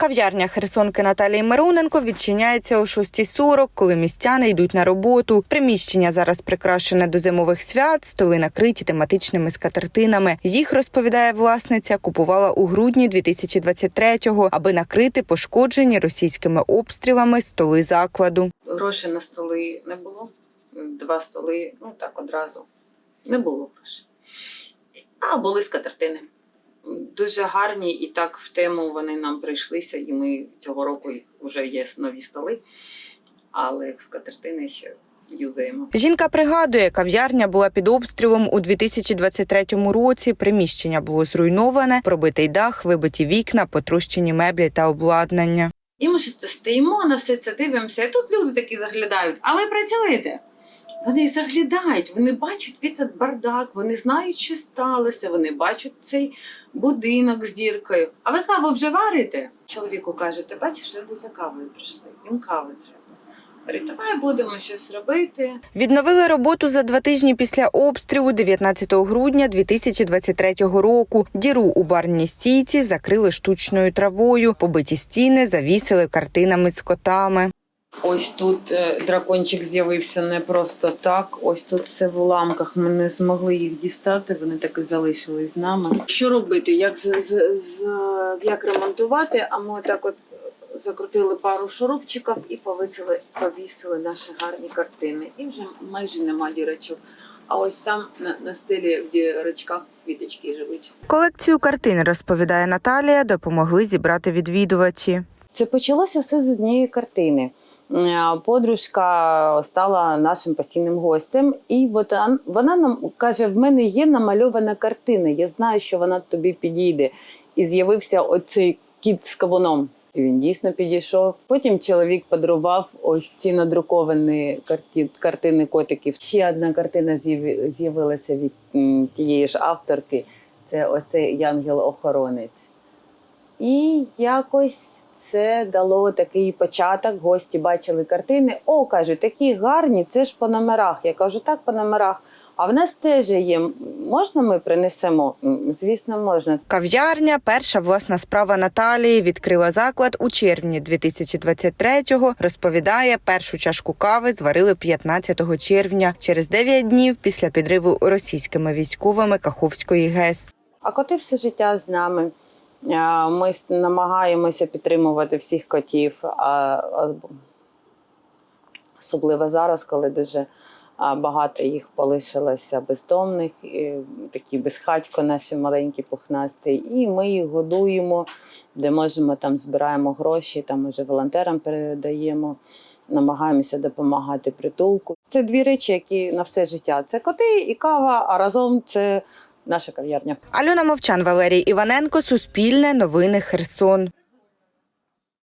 Кав'ярня Херсонки Наталії Мироненко відчиняється о 6.40, коли містяни йдуть на роботу. Приміщення зараз прикрашене до зимових свят, столи накриті тематичними скатертинами. Їх розповідає власниця, купувала у грудні 2023-го, аби накрити пошкоджені російськими обстрілами столи закладу. Грошей на столи не було. Два столи, ну так одразу. Не було грошей. А були скатертини. Дуже гарні, і так в тему вони нам прийшлися, і ми цього року їх вже є нові столи, але скатертини ще юзаємо. Жінка пригадує, кав'ярня була під обстрілом у 2023 році. Приміщення було зруйноване, пробитий дах, вибиті вікна, потрощені меблі та обладнання. І ми ж стоїмо на все це дивимося, і тут люди такі заглядають. А ви працюєте? Вони заглядають, вони бачать весь цей бардак, вони знають, що сталося, вони бачать цей будинок з діркою. А ви каву вже варите? Чоловіку каже, ти бачиш, люди за кавою прийшли, їм кави треба. Давай будемо щось робити. Відновили роботу за два тижні після обстрілу 19 грудня 2023 року. Діру у барній стійці закрили штучною травою, побиті стіни завісили картинами з котами. Ось тут е, дракончик з'явився не просто так. Ось тут все в уламках. Ми не змогли їх дістати. Вони так і залишились з нами. Що робити? Як з, з, з як ремонтувати? А ми так от закрутили пару шурупчиків і повісили, повісили наші гарні картини. І вже майже нема дірочок. А ось там на, на стелі в дірочках квіточки живуть. Колекцію картин, розповідає Наталія, допомогли зібрати відвідувачі. Це почалося все з однієї картини. Е, Подружка стала нашим постійним гостем, і от вона нам каже: в мене є намальована картина. Я знаю, що вона тобі підійде. І з'явився оцей кіт з кавуном. І він дійсно підійшов. Потім чоловік подарував ось ці надруковані карті- картини котиків. Ще одна картина з'явилася від тієї ж авторки. Це ось цей янгел-охоронець. І якось це дало такий початок. Гості бачили картини. О, кажуть, такі гарні, це ж по номерах. Я кажу, так, по номерах. А в нас теж є. Можна ми принесемо? Звісно, можна. Кав'ярня, перша власна справа Наталії, відкрила заклад у червні 2023-го. Розповідає, першу чашку кави зварили 15 червня, через 9 днів після підриву російськими військовими Каховської ГЕС. А коти все життя з нами. Ми намагаємося підтримувати всіх котів, особливо зараз, коли дуже багато їх полишилося бездомних, такі безхатько наші маленькі пухнасті. І ми їх годуємо, де можемо, там збираємо гроші, там уже волонтерам передаємо, намагаємося допомагати притулку. Це дві речі, які на все життя: це коти і кава, а разом це наша кав'ярня. Альона Мовчан, Валерій Іваненко, Суспільне, Новини Херсон.